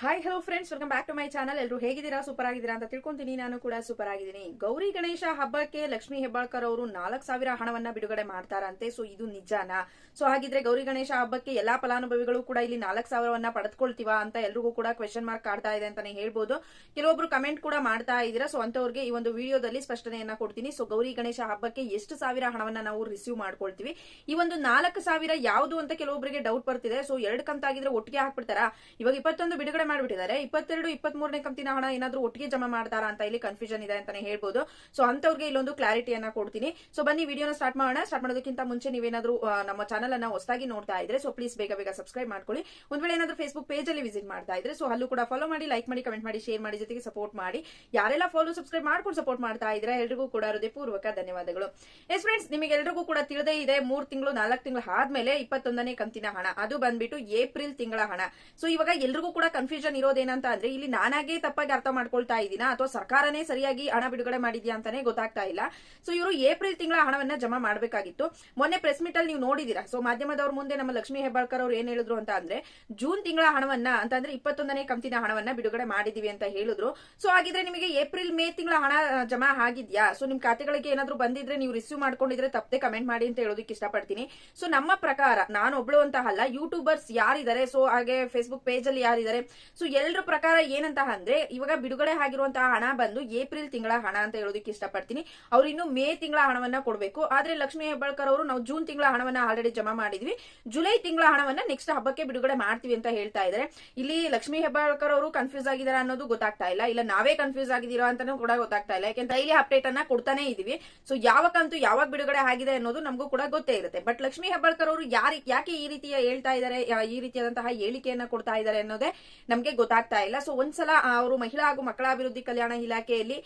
Hi hello friends welcome back to my channel ಎಲ್ಲರೂ ಹೇಗಿದ್ದೀರಾ? Super ಆಗಿದ್ದೀರಾ ಅಂತ ತಿಳ್ಕೊಂತೀನಿ. ನಾನು ಕೂಡ ಸೂಪರ್ ಆಗಿದ್ದೀನಿ ಗೌರಿ ಗಣೇಶ ಹಬ್ಬಕ್ಕೆ ಲಕ್ಷ್ಮೀ ಹೆಬ್ಬಾಳ್ಕರ್ ಅವರು ನಾಲ್ಕು ಸಾವಿರ ಹಣವನ್ನ ಬಿಡುಗಡೆ ಮಾಡ್ತಾರಂತೆ. ಸೊ ಇದು ನಿಜಾನಾ? ಸೊ ಹಾಗಿದ್ರೆ ಗೌರಿ ಗಣೇಶ ಹಬ್ಬಕ್ಕೆ ಎಲ್ಲಾ ಫಲಾನುಭವಿಗಳು ಕೂಡ ಇಲ್ಲಿ ನಾಲ್ಕು ಸಾವಿರವನ್ನ ಪಡೆದುಕೊಳ್ತೀವಾ ಅಂತ ಎಲ್ರಿಗೂ ಕೂಡ ಕ್ವೆಶನ್ ಮಾರ್ಕ್ ಕಾಡ್ತಾ ಇದೆ ಅಂತಾನೆ ಹೇಳ್ಬೋದು. ಕೆಲವೊಬ್ರು ಕಮೆಂಟ್ ಕೂಡ ಮಾಡ್ತಾ ಇದ್ದೀರಾ. ಸೊ ಅಂತವ್ರಿಗೆ ಈ ಒಂದು ವಿಡಿಯೋದಲ್ಲಿ ಸ್ಪಷ್ಟನೆಯನ್ನ ಕೊಡ್ತೀನಿ. ಸೊ ಗೌರಿ ಗಣೇಶ ಹಬ್ಬಕ್ಕೆ ಎಷ್ಟು ಸಾವಿರ ಹಣವನ್ನ ನಾವು ರಿಸೀವ್ ಮಾಡ್ಕೊಳ್ತೀವಿ? ಈ ಒಂದು ನಾಲ್ಕು ಸಾವಿರ ಯಾವುದು ಅಂತ ಕೆಲವೊಬ್ಬರಿಗೆ ಡೌಟ್ ಬರ್ತಿದೆ. ಸೊ ಎರಡು ಕಂತಾಗಿದ್ರೆ ಒಟ್ಟಿಗೆ ಹಾಕ್ಬಿಡ್ತಾರಾ? ಇವಾಗ ಇಪ್ಪತ್ತೊಂದು ಬಿಡುಗಡೆ ಮಾಡ್ಬಿಟ್ಟಿದ್ದಾರೆ. ಇಪ್ಪತ್ತೆರಡು ಇಪ್ಪತ್ತ್ ಮೂರನೇ ಕಂತಿನ ಹಣ ಏನಾದ್ರೂ ಒಟ್ಟಿಗೆ ಜಮಾ ಮಾಡ್ತಾರಾ ಅಂತ ಇಲ್ಲಿ ಕನ್ಫ್ಯೂಷನ್ ಇದೆ ಅಂತಾನೆ ಹೇಳ್ಬೋದು. ಸೊ ಅಂತವ್ರಿಗೆ ಇಲ್ಲೊಂದು ಕ್ಲಾರಿಟಿಯನ್ನ ಕೊಡ್ತೀನಿ. ಸೊ ಬನ್ನಿ, ವಿಡಿಯೋನ ಸ್ಟಾರ್ಟ್ ಮಾಡೋಣ. ಸ್ಟಾರ್ಟ್ ಮಾಡೋದಕ್ಕಿಂತ ಮುಂಚೆ ನೀವೇನಾದ್ರೂ ನಮ್ಮ ಚಾನಲ್ ಅನ್ನ ಹೊಸದಾಗಿ ನೋಡ್ತಾ ಇದ್ರೆ ಸೊ ಪ್ಲೀಸ್ ಬೇಗ ಬೇಗ ಸಬ್ಸ್ಕ್ರೈಬ್ ಮಾಡ್ಕೊಳ್ಳಿ. ಒಂದ್ ವೇಳೆ ಏನಾದ್ರೂ ಫೇಸ್ಬುಕ್ ಪೇಜ್ ಅಲ್ಲಿ ವಿಸಿಟ್ ಮಾಡ್ತಾ ಇದ್ರೆ ಸೊ ಅಲ್ಲೂ ಕೂಡ ಫಾಲೋ ಮಾಡಿ ಲೈಕ್ ಮಾಡಿ ಕಮೆಂಟ್ ಮಾಡಿ ಶೇರ್ ಮಾಡಿ, ಜೊತೆಗೆ ಸಪೋರ್ಟ್ ಮಾಡಿ. ಯಾರೆಲ್ಲ ಫಾಲೋ ಸಬ್ಸ್ಕ್ರೈಬ್ ಮಾಡ್ಕೊಂಡು ಸಪೋರ್ಟ್ ಮಾಡ್ತಾ ಇದ್ರೆ, ಎಲ್ರಿಗೂ ಕೂಡ ಹೃದಯಪೂರ್ವಕ ಧನ್ಯವಾದಗಳು. ಎಸ್ ಫ್ರೆಂಡ್ಸ್ ನಿಮಗೆ ಎಲ್ರಿಗೂ ಕೂಡ ತಿಳಿದೇ ಇದೆ, ಮೂರ್ ತಿಂಗಳು, ನಾಲ್ಕು ತಿಂಗಳು ಆದ್ಮೇಲೆ ಇಪ್ಪತ್ತೊಂದನೇ ಕಂತಿನ ಹಣ. ಅದು ಬಂದ್ಬಿಟ್ಟು ಏಪ್ರಿಲ್ ತಿಂಗಳ ಹಣ. ಸೊ ಇವಾಗ ಎಲ್ರಿಗೂ ಕೂಡ ಕನ್ಫ್ಯೂಷನ್ ಇರೋದೇನಂತ ಅಂದ್ರೆ, ಇಲ್ಲಿ ನಾನಾಗೆ ತಪ್ಪಾಗಿ ಅರ್ಥ ಮಾಡ್ಕೊಳ್ತಾ ಇದ್ದೀನಾ ಅಥವಾ ಸರ್ಕಾರನೇ ಸರಿಯಾಗಿ ಹಣ ಬಿಡುಗಡೆ ಮಾಡಿದ್ಯಾ ಅಂತಾನೆ ಗೊತ್ತಾಗ್ತಾ ಇಲ್ಲ. ಸೊ ಇವರು ಏಪ್ರಿಲ್ ತಿಂಗಳ ಹಣವನ್ನ ಜಮಾ ಮಾಡಬೇಕಾಗಿತ್ತು. ಮೊನ್ನೆ ಪ್ರೆಸ್ ಮೀಟ್ ಅಲ್ಲಿ ನೀವು ನೋಡಿದೀರಾ ಸೊ ಮಾಧ್ಯಮದವ್ರ ಮುಂದೆ ನಮ್ಮ ಲಕ್ಷ್ಮೀ ಹೆಬ್ಬಾಳ್ಕರ್ ಅವ್ರು ಏನ್ ಹೇಳಿದ್ರು ಅಂತ ಅಂದ್ರೆ, ಜೂನ್ ತಿಂಗಳ ಹಣವನ್ನ ಅಂತಂದ್ರೆ ಇಪ್ಪತ್ತೊಂದನೇ ಕಂತಿನ ಹಣವನ್ನ ಬಿಡುಗಡೆ ಮಾಡಿದೀವಿ ಅಂತ ಹೇಳಿದ್ರು. ಸೊ ಹಾಗಿದ್ರೆ ನಿಮಗೆ ಏಪ್ರಿಲ್, ಮೇ ತಿಂಗಳ ಹಣ ಜಮಾ ಆಗಿದ್ಯಾ? ಸೊ ನಿಮ್ ಖಾತೆಗಳಿಗೆ ಏನಾದ್ರು ಬಂದಿದ್ರೆ ನೀವು ರಿಸೀವ್ ಮಾಡ್ಕೊಂಡಿದ್ರೆ ತಪ್ಪದೆ ಕಮೆಂಟ್ ಮಾಡಿ ಅಂತ ಹೇಳೋದಕ್ಕೆ ಇಷ್ಟಪಡ್ತೀನಿ. ಸೊ ನಮ್ಮ ಪ್ರಕಾರ ನಾನು ಒಬ್ಳು ಅಂತ ಅಲ್ಲ ಯೂಟ್ಯೂಬರ್ಸ್ ಯಾರಿದ್ದಾರೆ? ಸೊ ಹಾಗೆ ಫೇಸ್ಬುಕ್ ಪೇಜ್ ಅಲ್ಲಿ ಯಾರಿದ್ದಾರೆ? ಸೊ ಎಲ್ಲರ ಪ್ರಕಾರ ಏನಂತ ಅಂದ್ರೆ, ಇವಾಗ ಬಿಡುಗಡೆ ಆಗಿರುವಂತಹ ಹಣ ಬಂದು ಏಪ್ರಿಲ್ ತಿಂಗಳ ಹಣ ಅಂತ ಹೇಳೋದಕ್ಕೆ ಇಷ್ಟಪಡ್ತೀನಿ. ಅವ್ರು ಇನ್ನು ಮೇ ತಿಂಗಳ ಹಣವನ್ನ ಕೊಡಬೇಕು. ಆದ್ರೆ ಲಕ್ಷ್ಮೀ ಹೆಬ್ಬಾಳ್ಕರ್ ಅವರು ನಾವು ಜೂನ್ ತಿಂಗಳ ಹಣವನ್ನ ಆಲ್ರೆಡಿ ಜಮಾ ಮಾಡಿದ್ವಿ. ಜುಲೈ ತಿಂಗಳ ಹಣವನ್ನ ನೆಕ್ಸ್ಟ್ ಹಬ್ಬಕ್ಕೆ ಬಿಡುಗಡೆ ಮಾಡ್ತೀವಿ ಅಂತ ಹೇಳ್ತಾ ಇದ್ದಾರೆ ಇಲ್ಲಿ ಲಕ್ಷ್ಮೀ ಹೆಬ್ಬಾಳ್ಕರ್ ಅವರು ಕನ್ಫ್ಯೂಸ್ ಆಗಿದಾರ ಅನ್ನೋದು ಗೊತ್ತಾಗ್ತಾ ಇಲ್ಲ. ಇಲ್ಲ, ನಾವೇ ಕನ್ಫ್ಯೂಸ್ ಆಗಿದ್ದೀರಾ ಅಂತಾನೂ ಕೂಡ ಗೊತ್ತಾಗ್ತಾ ಇಲ್ಲ. ಯಾಕೆಂದ್ರೆ ಡೈಲಿ ಅಪ್ಡೇಟ್ ಅನ್ನ ಕೊಡ್ತಾನೆ ಇದೀವಿ. ಸೊ ಯಾವ ಕಂತು ಯಾವಾಗ ಬಿಡುಗಡೆ ಆಗಿದೆ ಅನ್ನೋದು ನಮಗೂ ಕೂಡ ಗೊತ್ತೇ ಇರುತ್ತೆ. ಬಟ್ ಲಕ್ಷ್ಮೀ ಹೆಬ್ಬಾಳ್ಕರ್ ಅವರು ಯಾರು, ಯಾಕೆ ಈ ರೀತಿಯ ಹೇಳ್ತಾ ಇದ್ದಾರೆ ಈ ರೀತಿಯಾದಂತಹ ಹೇಳಿಕೆಯನ್ನ ಕೊಡ್ತಾ ಇದ್ದಾರೆ ಅನ್ನೋದೇ ನಮಗೆ ಗೊತ್ತಾಗ್ತಾ ಇಲ್ಲ. ಸೊ ಒಂದ್ಸಲ ಅವರು ಮಹಿಳಾ ಹಾಗೂ ಮಕ್ಕಳ ಅಭಿವೃದ್ಧಿ ಕಲ್ಯಾಣ ಇಲಾಖೆಯಲ್ಲಿ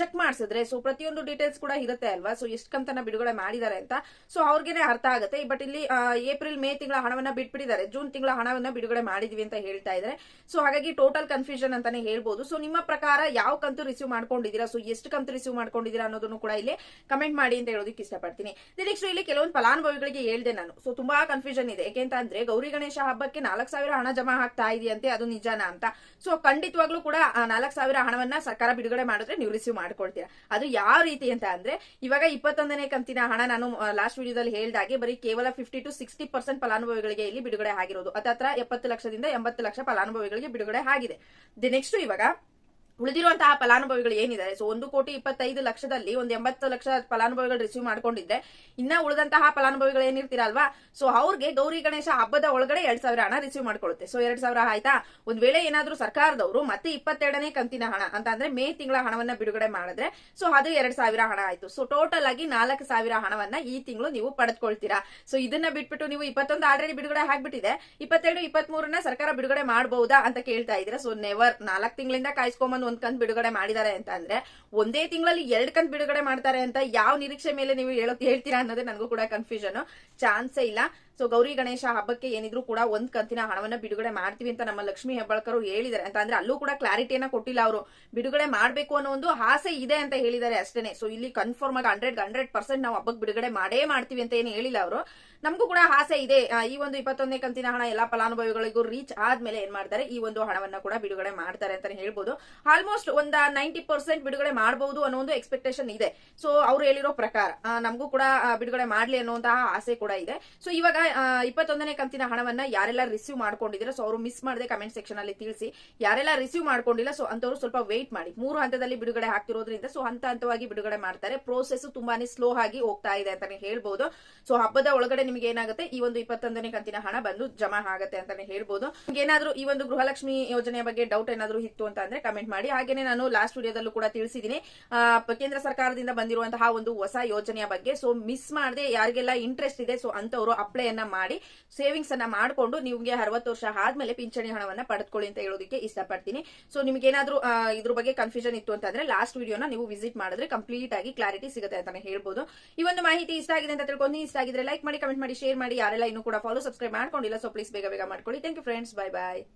ಚೆಕ್ ಮಾಡಿಸಿದ್ರೆ ಸೊ ಪ್ರತಿಯೊಂದು ಡೀಟೇಲ್ಸ್ ಕೂಡ ಇರುತ್ತೆ ಅಲ್ವಾ? ಸೊ ಎಷ್ಟು ಕಂತನ ಬಿಡುಗಡೆ ಮಾಡಿದ್ದಾರೆ ಅಂತ. ಸೊ ಅವ್ರಿಗೆ ಅರ್ಥ ಆಗುತ್ತೆ. ಬಟ್ ಇಲ್ಲಿ ಏಪ್ರಿಲ್, ಮೇ ತಿಂಗಳ ಹಣವನ್ನ ಬಿಟ್ಬಿಟ್ಟಿದ್ದಾರೆ. ಜೂನ್ ತಿಂಗಳ ಹಣವನ್ನ ಬಿಡುಗಡೆ ಮಾಡಿದ್ವಿ ಅಂತ ಹೇಳ್ತಾ ಇದ್ದಾರೆ. ಸೊ ಹಾಗಾಗಿ ಟೋಟಲ್ ಕನ್ಫ್ಯೂಷನ್ ಅಂತಾನೆ ಹೇಳ್ಬೋದು. ಸೊ ನಿಮ್ಮ ಪ್ರಕಾರ ಯಾವ ಕಂತು ರಿಸೀವ್ ಮಾಡ್ಕೊಂಡಿದ್ದೀರಾ? ಸೊ ಎಷ್ಟು ಕಂತು ರಿಸೀವ್ ಮಾಡ್ಕೊಂಡಿದ್ದೀರಾ ಅನ್ನೋದನ್ನು ಕೂಡ ಇಲ್ಲಿ ಕಮೆಂಟ್ ಮಾಡಿ ಅಂತ ಹೇಳೋದಕ್ಕೆ ಇಷ್ಟಪಡ್ತೀನಿ. ನೆಕ್ಸ್ಟ್ ಇಲ್ಲಿ ಕೆಲವೊಂದು ಫಲಾನುಭವಿಗಳಿಗೆ ಹೇಳ್ದೆ ನಾನು. ಸೊ ತುಂಬಾ ಕನ್ಫ್ಯೂಷನ್ ಇದೆ. ಯಾಕೆಂತ ಅಂದ್ರೆ ಗೌರಿ ಗಣೇಶ ಹಬ್ಬಕ್ಕೆ ನಾಲ್ಕು ಸಾವಿರ ಹಣ ಜಮಾ ಆಗ್ತಾ ಇದೆಯಂತೆ. ಅದು ಅಂತ. ಸೊ ಖಂಡಿತವಾಗ್ಲೂ ಕೂಡ ನಾಲ್ಕು ಸಾವಿರ ಹಣವನ್ನ ಸರ್ಕಾರ ಬಿಡುಗಡೆ ಮಾಡಿದ್ರೆ ನೀವು ರಿಸೀವ್ ಮಾಡ್ಕೊಳ್ತೀರಾ. ಅದು ಯಾವ ರೀತಿ ಅಂತ ಅಂದ್ರೆ, ಇವಾಗ ಇಪ್ಪತ್ತೊಂದನೇ ಕಂತಿನ ಹಣ ನಾನು ಲಾಸ್ಟ್ ವಿಡಿಯೋದಲ್ಲಿ ಹೇಳ್ದಾಗೆ ಬರೀ ಕೇವಲ ಫಿಫ್ಟಿ ಟು ಸಿಕ್ಸ್ಟಿ ಪರ್ಸೆಂಟ್ ಫಲಾನುಭವಿಗಳಿಗೆ ಇಲ್ಲಿ ಬಿಡುಗಡೆ ಆಗಿರೋದು. ಹತ್ತತ್ರ ಎಪ್ಪತ್ತು ಲಕ್ಷದಿಂದ ಎಂಬತ್ತು ಲಕ್ಷ ಫಲಾನುಭವಿಗಳಿಗೆ ಬಿಡುಗಡೆ ಆಗಿದೆ. ನೆಕ್ಸ್ಟ್ ಇವಾಗ ಉಳಿದಿರುವಂತಹ ಫಲಾನುಭವಿಗಳು ಏನಿದ್ದಾರೆ? ಸೊ ಒಂದು ಕೋಟಿ ಇಪ್ಪತ್ತೈದು ಲಕ್ಷದಲ್ಲಿ ಒಂದು ಎಂಬತ್ತು ಲಕ್ಷ ಫಲಾನುಭವಿಗಳು ರಿಸೀವ್ ಮಾಡ್ಕೊಂಡಿದ್ರೆ ಇನ್ನ ಉಳಿದಂತಹ ಫಲಾನುಭವಿಗಳು ಏನಿರ್ತೀರಲ್ವಾ ಸೊ ಅವ್ರಿಗೆ ಗೌರಿ ಗಣೇಶ ಹಬ್ಬದ ಒಳಗಡೆ ಎರಡ್ ಸಾವಿರ ಹಣ ರಿಸೀವ್ ಮಾಡ್ಕೊಳ್ಳುತ್ತೆ. ಸೊ ಎರಡ್ ಸಾವಿರ ಆಯ್ತಾ? ಒಂದ್ ವೇಳೆ ಏನಾದ್ರೂ ಸರ್ಕಾರದವರು ಮತ್ತೆ ಇಪ್ಪತ್ತೆರಡನೇ ಕಂತಿನ ಹಣ ಅಂತ ಅಂದ್ರೆ ಮೇ ತಿಂಗಳ ಹಣವನ್ನ ಬಿಡುಗಡೆ ಮಾಡಿದ್ರೆ ಸೊ ಅದು ಎರಡ್ ಸಾವಿರ ಹಣ ಆಯ್ತು. ಸೊ ಟೋಟಲ್ ಆಗಿ ನಾಲ್ಕು ಸಾವಿರ ಹಣವನ್ನ ಈ ತಿಂಗಳು ನೀವು ಪಡೆದುಕೊಳ್ತೀರಾ? ಸೊ ಇದನ್ನ ಬಿಟ್ಬಿಟ್ಟು ನೀವು ಇಪ್ಪತ್ತೊಂದು ಆಲ್ರೆಡಿ ಬಿಡುಗಡೆ ಆಗ್ಬಿಟ್ಟಿದೆ. ಇಪ್ಪತ್ತೆರಡು ಇಪ್ಪತ್ತ್ ಮೂರನ್ನ ಸರ್ಕಾರ ಬಿಡುಗಡೆ ಮಾಡಬಹುದಾ ಅಂತ ಕೇಳ್ತಾ ಇದ್ದೀರಾ? ಸೊ ನೆವರ್ ನಾಲ್ಕು ತಿಂಗಳಿಂದ ಕಾಯ್ಸ್ಕೊಂಬಂದು ಒಂದ್ ಕಂತ್ ಬಿಡುಗಡೆ ಮಾಡಿದ್ದಾರೆ ಅಂತ ಅಂದ್ರೆ ಒಂದೇ ತಿಂಗಳಲ್ಲಿ ಎರಡ್ ಕಂತ್ ಬಿಡುಗಡೆ ಮಾಡ್ತಾರೆ ಅಂತ ಯಾವ ನಿರೀಕ್ಷೆ ಮೇಲೆ ನೀವು ಹೇಳೋ ಹೇಳ್ತೀರಾ ಅನ್ನೋದೇ ನನಗೂ ಕೂಡ ಕನ್ಫ್ಯೂಷನ್ ಚಾನ್ಸೇ ಇಲ್ಲ. ಸೊ ಗೌರಿ ಗಣೇಶ ಹಬ್ಬಕ್ಕೆ ಏನಿದ್ರು ಕೂಡ ಒಂದ್ ಕಂತಿನ ಹಣವನ್ನ ಬಿಡುಗಡೆ ಮಾಡ್ತೀವಿ ಅಂತ ನಮ್ಮ ಲಕ್ಷ್ಮಿ ಹೆಬ್ಬಾಳ್ಕರ್ ಹೇಳಿದ್ದಾರೆ. ಅಂತ ಅಂದ್ರೆ ಅಲ್ಲೂ ಕೂಡ ಕ್ಲಾರಿಟಿಯನ್ನ ಕೊಟ್ಟಿಲ್ಲ ಅವರು. ಬಿಡುಗಡೆ ಮಾಡಬೇಕು ಅನ್ನೋ ಒಂದು ಆಸೆ ಇದೆ ಅಂತ ಹೇಳಿದ್ದಾರೆ ಅಷ್ಟೇನೆ. ಸೊ ಇಲ್ಲಿ ಕನ್ಫರ್ಮ್ ಆಗಿ ಹಂಡ್ರೆಡ್ ಹಂಡ್ರೆಡ್ ಪರ್ಸೆಂಟ್ ನಾವು ಹಬ್ಬಕ್ಕೆ ಬಿಡುಗಡೆ ಮಾಡೇ ಮಾಡ್ತೀವಿ ಅಂತ ಏನು ಹೇಳಿಲ್ಲ ಅವರು. ನಮಗೂ ಕೂಡ ಆಸೆ ಇದೆ. ಈ ಒಂದು ಇಪ್ಪತ್ತೊಂದನೇ ಕಂತಿನ ಹಣ ಎಲ್ಲಾ ಫಲಾನುಭವಿಗಳಿಗೂ ರೀಚ್ ಆದ್ಮೇಲೆ ಏನ್ ಮಾಡ್ತಾರೆ? ಈ ಒಂದು ಹಣವನ್ನ ಕೂಡ ಬಿಡುಗಡೆ ಮಾಡ್ತಾರೆ ಅಂತಾನೆ ಹೇಳ್ಬೋದು. ಆಲ್ಮೋಸ್ಟ್ ಒಂದ ನೈಂಟಿ ಪರ್ಸೆಂಟ್ ಬಿಡುಗಡೆ ಮಾಡಬಹುದು ಅನ್ನೋ ಒಂದು ಎಕ್ಸ್ಪೆಕ್ಟೇಷನ್ ಇದೆ. ಸೊ ಅವ್ರು ಹೇಳಿರೋ ಪ್ರಕಾರ ನಮಗೂ ಕೂಡ ಬಿಡುಗಡೆ ಮಾಡ್ಲಿ ಅನ್ನುವಂತಹ ಆಸೆ ಕೂಡ ಇದೆ. ಸೊ ಇವಾಗ ಇಪ್ಪತ್ತೊಂದನೇ ಕಂತಿನ ಹಣವನ್ನ ಯಾರೆಲ್ಲ ರಿಸೀವ್ ಮಾಡ್ಕೊಂಡಿದ್ರೆ ಸೊ ಅವರು ಮಿಸ್ ಮಾಡದೆ ಕಮೆಂಟ್ ಸೆಕ್ಷನ್ ಅಲ್ಲಿ ತಿಳಿಸಿ. ಯಾರೆಲ್ಲ ರಿಸೀವ್ ಮಾಡ್ಕೊಂಡಿಲ್ಲ ಸೊ ಅಂತವ್ರು ಸ್ವಲ್ಪ ವೇಟ್ ಮಾಡಿ. ಮೂರು ಹಂತದಲ್ಲಿ ಬಿಡುಗಡೆ ಆಗ್ತಿರೋದ್ರಿಂದ ಸೊ ಹಂತ ಹಂತವಾಗಿ ಬಿಡುಗಡೆ ಮಾಡ್ತಾರೆ. ಪ್ರೋಸೆಸ್ ತುಂಬಾನೇ ಸ್ಲೋ ಆಗಿ ಹೋಗ್ತಾ ಇದೆ ಅಂತಾನೆ ಹೇಳ್ಬಹುದು ಸೊ ಹಬ್ಬದ ಒಳಗಡೆ ನಿಮಗೆ ಏನಾಗುತ್ತೆ? ಈ ಒಂದು ಇಪ್ಪತ್ತೊಂದನೇ ಕಂತಿನ ಹಣ ಬಂದು ಜಮಾ ಆಗುತ್ತೆ ಅಂತಾನೆ ಹೇಳ್ಬಹುದು ಏನಾದ್ರು ಈ ಒಂದು ಗೃಹಲಕ್ಷ್ಮಿ ಯೋಜನೆಯ ಬಗ್ಗೆ ಡೌಟ್ ಏನಾದ್ರು ಇತ್ತು ಅಂತ ಅಂದ್ರೆ ಕಮೆಂಟ್ ಮಾಡಿ. ಹಾಗೇನೆ ನಾನು ಲಾಸ್ಟ್ ವಿಡಿಯೋದಲ್ಲೂ ಕೂಡ ತಿಳಿಸಿದ್ದೀನಿ. ಕೇಂದ್ರ ಸರ್ಕಾರದಿಂದ ಬಂದಿರುವಂತಹ ಒಂದು ಹೊಸ ಯೋಜನೆಯ ಬಗ್ಗೆ. ಸೊ ಮಿಸ್ ಮಾಡದೆ ಯಾರಿಗೆಲ್ಲ ಇಂಟ್ರೆಸ್ಟ್ ಇದೆ ಸೊ ಅಂತವರು ಅಪ್ಲೈ ಅನ್ನ ಮಾಡಿ ಸೇವಿಂಗ್ಸ್ ಅನ್ನ ಮಾಡಿಕೊಂಡು ನಿಮಗೆ ಅರವತ್ತು ವರ್ಷ ಆದ್ಮೇಲೆ ಪಿಂಚಣಿ ಹಣವನ್ನ ಪಡೆದುಕೊಳ್ಳಿ ಅಂತ ಹೇಳೋದಕ್ಕೆ ಇಷ್ಟಪಡ್ತೀನಿ. ಸೊ ನಿಮ್ಗೆ ಏನಾದ್ರೂ ಇದ್ರ ಬಗ್ಗೆ ಕನ್ಫ್ಯೂಷನ್ ಇತ್ತು ಅಂತಂದ್ರೆ ಲಾಸ್ಟ್ ವಿಡಿಯೋನ ನೀವು ವಿಸಿಟ್ ಮಾಡಿದ್ರೆ ಕಂಪ್ಲೀಟ್ ಆಗಿ ಕ್ಲಾರಿಟಿ ಸಿಗುತ್ತೆ ಅಂತಾನೆ ಹೇಳ್ಬೋದು. ಈ ಒಂದು ಮಾಹಿತಿ ಇಷ್ಟ ಆಗಿದೆ ಅಂತ ತಿಳ್ಕೊಂಡು ಇಷ್ಟ ಆಗಿದ್ರೆ ಲೈಕ್ ಮಾಡಿ ಕಮೆಂಟ್ ಮಾಡಿ ಶೇರ್ ಮಾಡಿ. ಯಾರೆಲ್ಲ ಇನ್ನೂ ಕೂಡ ಫಾಲೋ ಸಬ್ಸ್ಕ್ರೈಬ್ ಮಾಡ್ಕೊಂಡಿಲ್ಲ ಸೊ ಪ್ಲೀಸ್ ಬೇಗ ಬೇಗ ಮಾಡ್ಕೊಳ್ಳಿ. Thank you friends bye bye